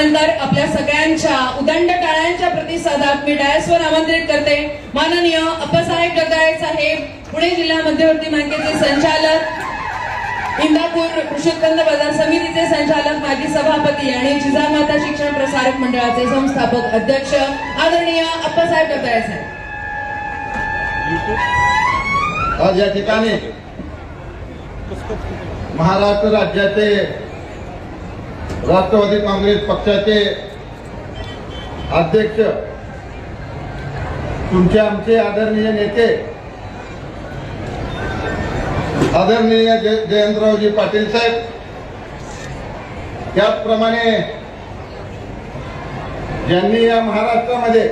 नंतर आपल्या सगळ्यांच्या उदंड टाळ्यांच्या प्रतिसादात मी डायसवर आमंत्रित करते. माननीय अप्पासाहेब जगदाळे साहेब पुणे जिल्हा मध्यवर्ती बँकेचे संचालक. इंदापूर कृषी उत्पन्न बाजार समितीचे संचालक माजी सभापती आणि जिजामाता शिक्षण प्रसारक मंडळाचे संस्थापक अध्यक्ष आदरणीय अप्पासाहेब जगदाळे साहेब. आज या ठिकाणी महाराष्ट्र राज्याचे राष्ट्रवादी काँग्रेस पक्षाचे अध्यक्ष तुमचे आमचे आदरणीय नेते आदरणीय जय- जयंतरावजी पाटील साहेब त्याचप्रमाणे ज्यांनी या महाराष्ट्रामध्ये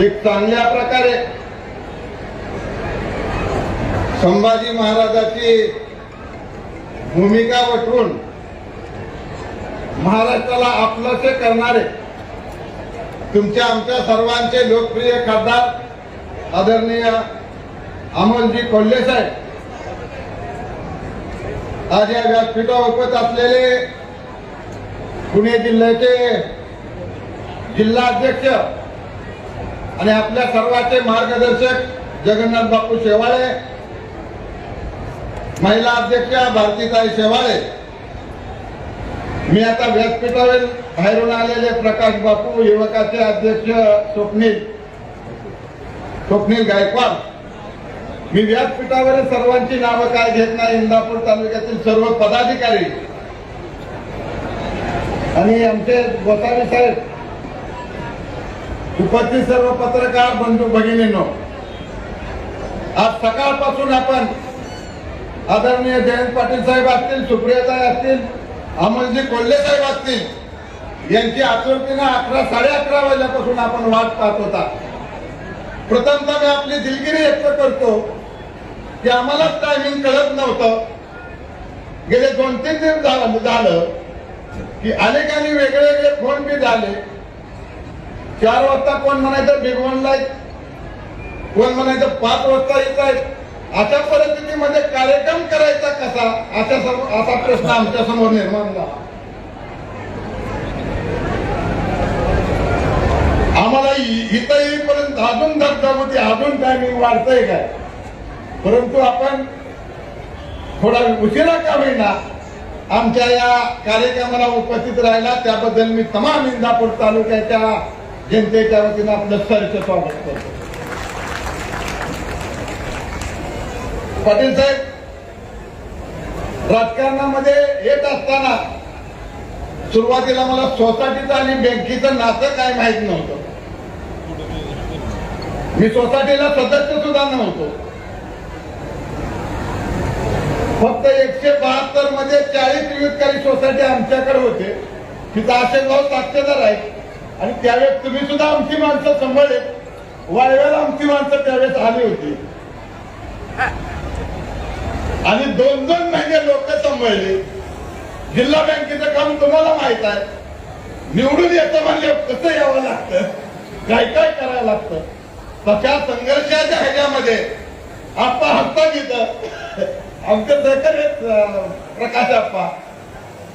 एक चांगल्या प्रकारे संभाजी महाराजाची भूमिका वठवून महाराष्ट्राला आपलंसे करणारे तुमच्या आमच्या सर्वांचे लोकप्रिय खासदार आदरणीय अमोलजी कोल्हे साहेब. आज या व्यासपीठावर उपस्थित असलेले पुणे जिल्ह्याचे जिल्हाध्यक्ष आणि आपल्या सर्वांचे मार्गदर्शक जगन्नाथ बापू शेवाळे महिला अध्यक्षा भारतीताई शेवाळे. मी आता व्यासपीठावर बाहेरून आलेले प्रकाश बापू युवकाचे अध्यक्ष स्वप्नील स्वप्नील गायकवाड. मी व्यासपीठावर सर्वांची नावं काय घेत नाही इंदापूर तालुक्यातील सर्व पदाधिकारी. आणि आमचे गोसावी साहेब उपस्थित सर्व पत्रकार बंधू भगिनींनो. आज सकाळपासून आपण आदरणीय जयंत पाटील साहेब असतील सुप्रियाताई असतील अमोलजी कोल्हे साहेब असतील यांची आतुरतीनं अकरा साडे अकरा वाजल्यापासून आपण वाट पाहत होता. प्रथमतः मी आपली दिलगिरी व्यक्त करतो की आम्हालाच टायमिंग कळत नव्हतं. गेले दोन तीन दिवस झालं झालं की अनेकांनी वेगळे वेगळे फोन बी झाले. चार वाजता कोण म्हणायचं बिग वनला कोण म्हणायचं पाच वाजता येत आहेत. अशा परिस्थितीमध्ये कार्यक्रम करायचा कसा? अशा असा प्रश्न आमच्यासमोर निर्माण झाला. आम्हाला इथं येईपर्यंत अजून धबधबती अजून टायमिंग वाढतंय काय? परंतु आपण थोडा उशिरा का होईना आमच्या या कार्यक्रमाला उपस्थित राहिला त्याबद्दल मी तमाम इंदापूर तालुक्याच्या जनतेच्या वतीनं आपलं सरचं स्वागत करतो. पाटील साहेब राजकारणामध्ये येत असताना सुरुवातीला मला सोसायटीचं आणि बँकेचं नातं काय माहीत नव्हतं. मी सोसायटीला सदस्य सुद्धा नव्हतो. फक्त एकशे बहात्तरमध्ये चाळीस विविधकारी सोसायटी आमच्याकडे होते. तिथं असे गाव साक्षीदार आहेत. आणि त्यावेळेस तुम्ही सुद्धा आमची माणसं सांभाळले वाळव्याला आमची माणसं त्यावेळेस आली होती. आणि दोन दोन महिने लोक संभाळले जिल्हा बँकेचं काम तुम्हाला माहीत आहे. निवडून येतं म्हणजे कसं यावं लागतं? काय काय करायला लागतं? तशा संघर्षाच्या ह्याच्यामध्ये आप्पा हप्ता घेत आमचे सहकारी प्रकाश आप्पा.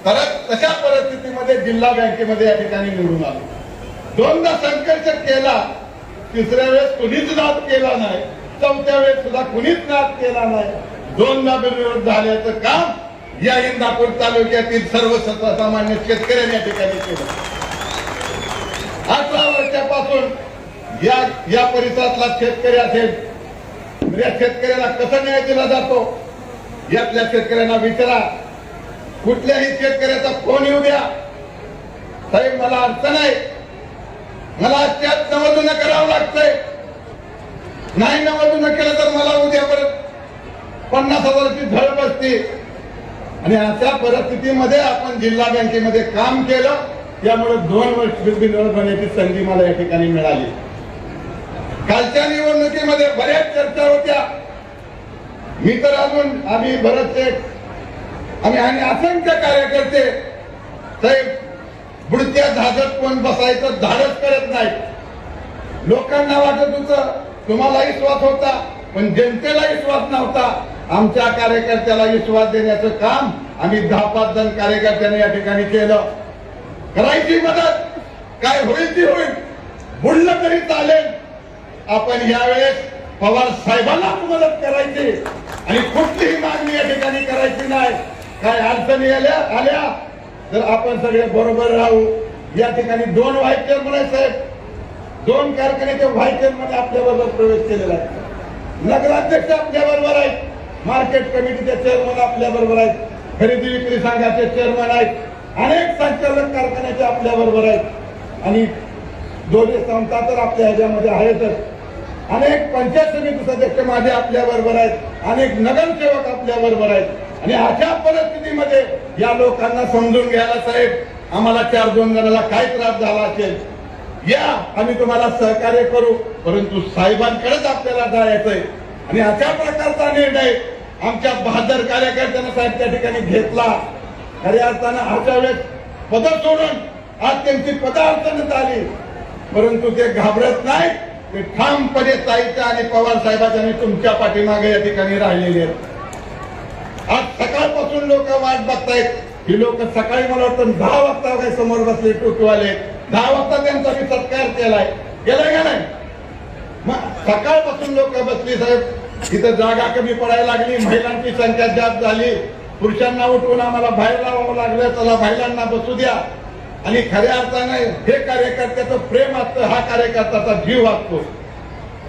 तर तशा परिस्थितीमध्ये जिल्हा बँकेमध्ये या ठिकाणी निवडून आलो. दोनदा संघर्ष केला. तिसऱ्या वेळेस कुणीच नाद केला नाही. चौथ्या वेळेस सुद्धा कुणीच नाद केला नाही. दोनदा विरोध झाल्याचं काम या इंदापूर तालुक्यातील सर्व सर्वसामान्य शेतकऱ्यांनी या ठिकाणी केलं. अठरा वर्षापासून या या परिसरातला शेतकरी असेल या शेतकऱ्याला कसा न्याय दिला जातो? यातल्या शेतकऱ्यांना विचारा. कुठल्याही शेतकऱ्याचा फोन येऊ द्या. साहेब मला अडचण आहे. मला त्यात नवदुनं करावं लागतंय. नाही नवदुनं केलं तर मला उद्या परत पन्नास हजाराची झळ बसते आणि अशा परिस्थितीमध्ये आपण जिल्हा बँकेमध्ये काम केलं त्यामुळे दोन वर्ष बिनविरोध होण्याची संधी मला या ठिकाणी मिळाली. कालच्या निवडणुकीमध्ये बऱ्याच चर्चा होत्या. मी तर अजून आम्ही बरेचसे आम्ही आणि असंख्य कार्यकर्ते साहेब बुडत्या झाडत कोण बसायचं झाडच करत नाही लोकांना वाटत होतं तुम्हालाही श्वास होता पण जनतेलाही श्वास नव्हता. आमच्या कार्यकर्त्याला विश्वास देण्याचं काम आम्ही दहा पाच जण कार्यकर्त्यांनी या ठिकाणी केलं. करायची मदत. काय होईल ती होईल. बुडलं तरी चालेल. आपण यावेळेस पवार साहेबांना मदत करायची. आणि कुठलीही मागणी या ठिकाणी करायची नाही. काय अडचणी आल्या आल्या. तर आपण सगळे बरोबर राहू. या ठिकाणी दोन व्हाईस चेअरमन आहे साहेब. दोन कारखान्याचे व्हाईस चेअरमन आपल्या बरोबर प्रवेश केलेला आहे. नगराध्यक्ष आपल्या बरोबर आहेत. मार्केट कमिटीचे चेअरमन आपल्या बरोबर आहेत. खरेदी विक्री संघाचे चेअरमन आहेत. अनेक संचालक कारखान्याचे आपल्या बरोबर आहेत. आणि दोन्ही संस्था तर आपल्या ह्याच्यामध्ये आहेतच. अनेक पंचायत समिती सदस्य माझे आपल्या बरोबर आहेत. अनेक नगरसेवक आपल्या बरोबर आहेत. आणि अशा परिस्थितीमध्ये या लोकांना समजून घ्यायला साहेब आम्हाला चार दोन जणांना काय त्रास झाला असेल. या आम्ही तुम्हाला सहकार्य करू. परंतु साहेबांकडेच आपल्याला जायचंय. आणि अशा प्रकारचा निर्णय आमच्या बहादर कार्यकर्त्यांना साहेब त्या ठिकाणी घेतला. खऱ्या अर्थानं अशा वेळेस पद सोडून आज त्यांची पद अडचणीत आली. परंतु ते घाबरत नाही. ते ठामपणे ताईच्या आणि पवार साहेबांच्या आणि तुमच्या पाठीमागे या ठिकाणी राहिलेले आहेत. आज सकाळपासून लोक वाट बघतायत. ही लोक सकाळी मला वाटतं दहा वाजता काही समोर बसले टोटूवाले दहा वाजता त्यांचा मी सत्कार केलाय. गेलाय का नाही? मग सकाळपासून लोक बसली साहेब. इथं जागा कमी पडायला लागली महिलांची संख्या जास्त झाली. पुरुषांना उठवून आम्हाला बाहेर लावावं लागलं चला महिलांना बसू द्या. आणि खऱ्या अर्थाने हे कार्यकर्त्याचं प्रेम असतं हा कार्यकर्त्याचा जीव असतो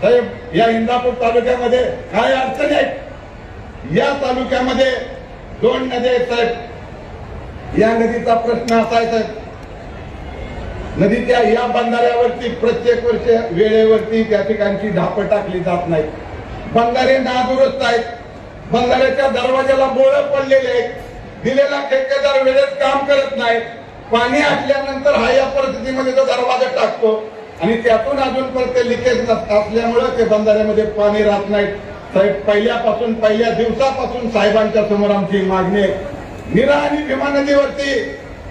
साहेब या इंदापूर तालुक्यामध्ये काय अडचणी आहेत? या तालुक्यामध्ये दोन नद्या आहेत साहेब. या नदीचा प्रश्न असा आहे साहेब. नदीच्या या बंधाऱ्यावरती प्रत्येक वर्ष वेळेवरती त्या ठिकाणची ढापं टाकली जात नाही बंधारे नादुरुस्त आहेत. बंधाऱ्याच्या दरवाजाला बोळ पडलेले आहेत. दिलेला ठेकेदार वेळेत काम करत नाही. पाणी आटल्यानंतर हा या परिस्थितीमध्ये तो दरवाजा टाकतो आणि त्यातून अजून ते लिकेज असल्यामुळं ते बंधाऱ्यामध्ये पाणी राहत नाही साहेब पहिल्यापासून पहिल्या दिवसापासून साहेबांच्या समोर आमची मागणी आहे. निरा आणि भीमा नदीवरती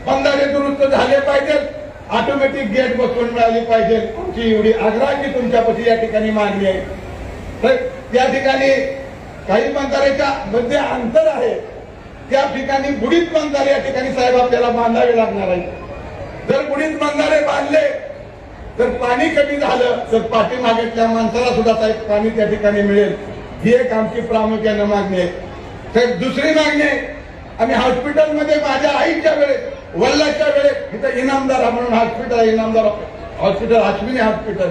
बंधारे दुरुस्त झाले पाहिजेत. ऑटोमॅटिक गेट बसवून मिळाली पाहिजे. आमची एवढी आग्रहाची तुमच्यापाशी या ठिकाणी मागणी आहे. तर त्या ठिकाणी काही बंधाऱ्याच्या मध्ये अंतर आहे. त्या ठिकाणी बुडीत बंधारे या ठिकाणी साहेब आपल्याला बांधावे लागणार आहे जर बुडीत बंधारे बांधले तर पाणी कमी झालं तर पाठीमागेतल्या माणसाला सुद्धा साहेब पाणी त्या ठिकाणी मिळेल. ही एक आमची प्रामुख्यानं मागणी आहे. तर दुसरी मागणी आहे आम्ही हॉस्पिटलमध्ये माझ्या आईच्या वेळेस वल्लाच्या वेळेत इथं इनामदार म्हणून हॉस्पिटल आहे इनामदार हॉस्पिटल अश्विनी हॉस्पिटल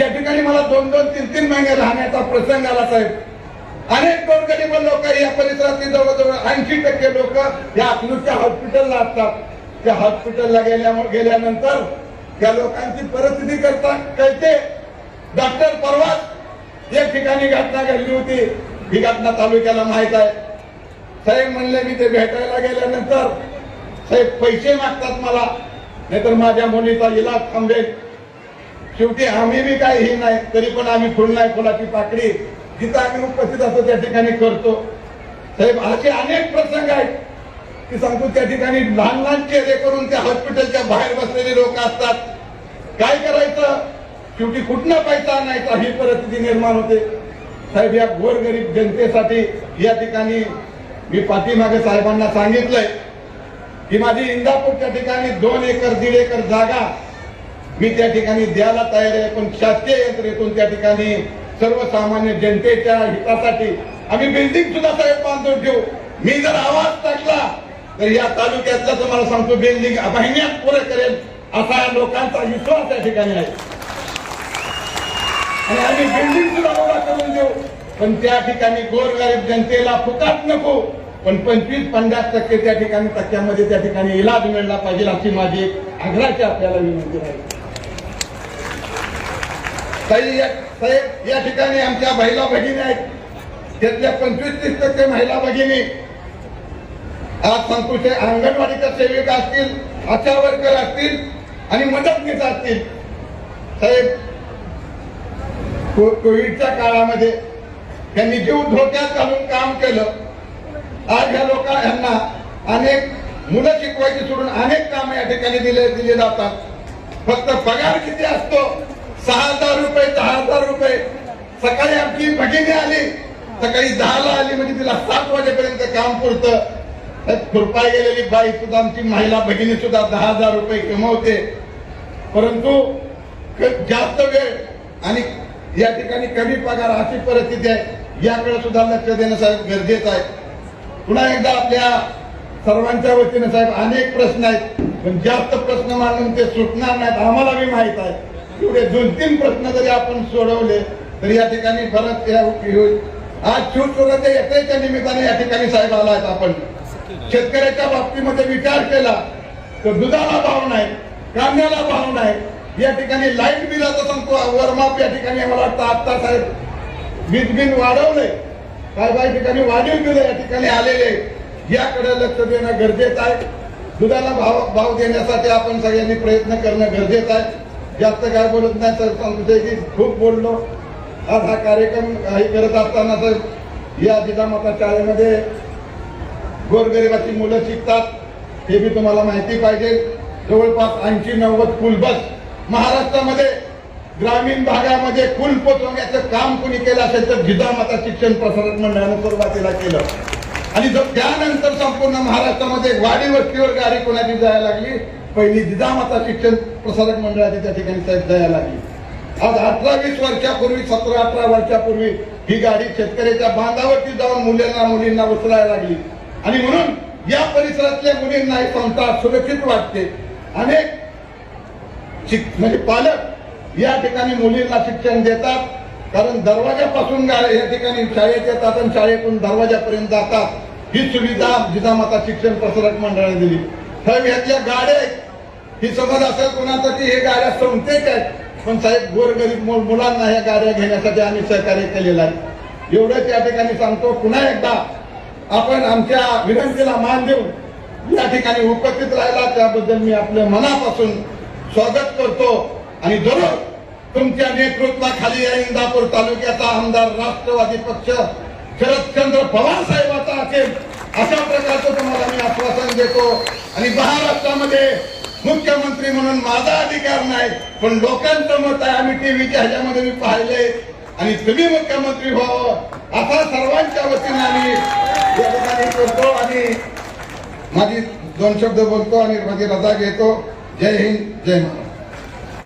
या ठिकाणी मला दोन दोन तीन तीन महिने राहण्याचा प्रसंग आला साहेब. अनेक गोरगरीब लोक या परिसरातील जवळजवळ ऐंशी टक्के लोक या अकलूजच्या हॉस्पिटलला असतात. त्या हॉस्पिटलला गेल्यामुळे गेल्यानंतर त्या लोकांची परिस्थिती करता कळते. डॉक्टर परवाच एक ठिकाणी घटना घडली होती. ही घटना तालुक्याला माहीत आहे. साहेब म्हणले मी ते भेटायला गेल्यानंतर साहेब पैसे मागतात मला. नाहीतर माझ्या मुलीचा इलाज थांबेल. शेवटी आम्ही बी काही नाही तरी पण आम्ही फुल नाही फुलाची पाकडी जिथं आम्ही उपस्थित असतो त्या ठिकाणी करतो. साहेब असे अनेक प्रसंग आहेत. की सांगतो त्या ठिकाणी लहान लहान चेहरे करून त्या हॉस्पिटलच्या बाहेर बसलेले लोक असतात. काय करायचं? शेवटी कुठनं पैसा आणायचा? ही परिस्थिती निर्माण होते. साहेब या गोरगरीब जनतेसाठी या ठिकाणी मी पाठीमागे साहेबांना सांगितलंय. ही माझी इंदापूरच्या ठिकाणी दोन एकर दीड एकर जागा मी त्या ठिकाणी द्यायला तयार आहे. पण शासकीय यंत्रेतून त्या ठिकाणी सर्वसामान्य जनतेच्या हितासाठी आम्ही बिल्डिंग सुद्धा साहेब बांधून ठेवू. मी जर आवाज टाकला तर या तालुक्यातला तुम्हाला सांगतो बिल्डिंग महिन्यात पुरे करेल असा लोकांचा विश्वास त्या ठिकाणी आहे. आणि आम्ही बिल्डिंग सुद्धा उभा करून देऊ. पण त्या ठिकाणी गोरगरीब जनतेला फुकाट नको. पण पंचवीस पन्नास टक्के त्या ठिकाणी टक्क्यामध्ये त्या ठिकाणी इलाज मिळला पाहिजे अशी माझी एक आग्रहाची आपल्याला विनंती आहे. या- साहेब या ठिकाणी आमच्या महिला भगिनी आहेत. त्यातल्या पंचवीस तीस टक्के महिला भगिनी. आज सांगतो ते अंगणवाडीच्या सेविका असतील आशा वर्कर असतील आणि मदतनीस असतील. साहेब को- कोविडच्या काळामध्ये त्यांनी जीव धोक्यात घालून काम केलं. आज ह्या लोकांना अनेक मुलं शिकवायची सोडून अनेक काम या ठिकाणी दिले दिले जातात. फक्त पगार किती असतो? सहा हजार रुपये दहा हजार रुपये. सकाळी आमची भगिनी आली. सकाळी दहाला आली म्हणजे तिला सात वाजेपर्यंत काम पुरतं. खुरपाय गेलेली बाई सुद्धा आमची महिला भगिनी सुद्धा दहा हजार रुपये कमवते. परंतु जास्त वेळ आणि या ठिकाणी कमी पगार अशी परिस्थिती आहे. याकडे सुद्धा लक्ष देणं गरजेचं आहे. पुन्हा एकदा आपल्या सर्वांच्या वतीने साहेब अनेक प्रश्न आहेत पण जास्त प्रश्न मांडून ते सुटणार नाहीत आम्हाला बी माहीत आहे. एवढे दोन तीन प्रश्न जरी आपण सोडवले तर या ठिकाणी बरंच या होईल. आज शिवचोराच्या यात्रेच्या निमित्ताने या ठिकाणी साहेब आला आहेत आपण. शेतकऱ्याच्या बाबतीमध्ये विचार केला तर दुधाला भाव नाही कांद्याला भाव नाही. या ठिकाणी लाइट बिलाचा सांगतो वरमाप या ठिकाणी मला वाटतं आता साहेब वीज बिल वाढवलंय. काय काही ठिकाणी वाढीव बिल या ठिकाणी आलेले. याकडे लक्ष देणं गरजेचं आहे. दुधाला भाव भाव देण्यासाठी आपण सगळ्यांनी प्रयत्न करणं गरजेचं आहे. जास्त काय बोलत नाही तर सांगतोय की खूप बोललो. आज हा कार्यक्रम काही करत असताना तर या जिजामाता शाळेमध्ये गोरगरिबाची मुलं शिकतात. हे बी तुम्हाला माहिती पाहिजे. जवळपास ऐंशी नव्वद फुलबस महाराष्ट्रामध्ये ग्रामीण भागामध्ये कुल पोचवण्याचं काम कोणी केलं असेल तर जिजामाता शिक्षण प्रसारक मंडळानं सुरुवातीला केलं. आणि जर त्यानंतर संपूर्ण महाराष्ट्रामध्ये वाडी वस्तीवर गाडी कोणाची जायला लागली? पहिली जिजामाता शिक्षण प्रसारक मंडळाची त्या ठिकाणी साहेब जायला लागली. आज अठरा वीस वर्षापूर्वी सतरा अठरा वर्षापूर्वी ही गाडी शेतकऱ्याच्या बांधावरती जाऊन मुलींना मुलींना उचलायला लागली. आणि म्हणून या परिसरातल्या मुलींना ही संस्था सुरक्षित वाटते. अनेक म्हणजे पालक या ठिकाणी मुलींना शिक्षण देतात कारण दरवाजापासून गाड्या या ठिकाणी शाळेत येतात आणि शाळेतून दरवाजापर्यंत जातात. ही सुविधा जिजामाता शिक्षण प्रसारक मंडळाने दिली. साहेब यातल्या गाड्या आहेत. ही समज असेल कोणाचा की हे गाड्या संस्थेच आहेत. पण साहेब गोरगरीब मुलांना ह्या गाड्या घेण्यासाठी आम्ही सहकार्य केलेलं आहे. एवढंच या ठिकाणी सांगतो पुन्हा एकदा आपण आमच्या विनंतीला मान देऊन या ठिकाणी उपस्थित राहिला. त्याबद्दल मी आपल्या मनापासून स्वागत करतो. आणि दररोज तुमच्या नेतृत्वाखाली या इंदापूर तालुक्याचा आमदार राष्ट्रवादी पक्ष शरदचंद्र पवार साहेबाचा असेल अशा प्रकारचं तुम्हाला मी आश्वासन देतो. आणि महाराष्ट्रामध्ये मुख्यमंत्री म्हणून माझा अधिकार नाही पण लोकांचं मत आहे. आम्ही टीव्हीच्या ह्याच्यामध्ये मी पाहिले आणि तुम्ही मुख्यमंत्री व्हावं असा सर्वांच्या वतीने आम्ही या ठिकाणी करतो आणि माझी दोन शब्द बोलतो आणि माझी रजा घेतो. जय हिंद जय महाराष्ट्र.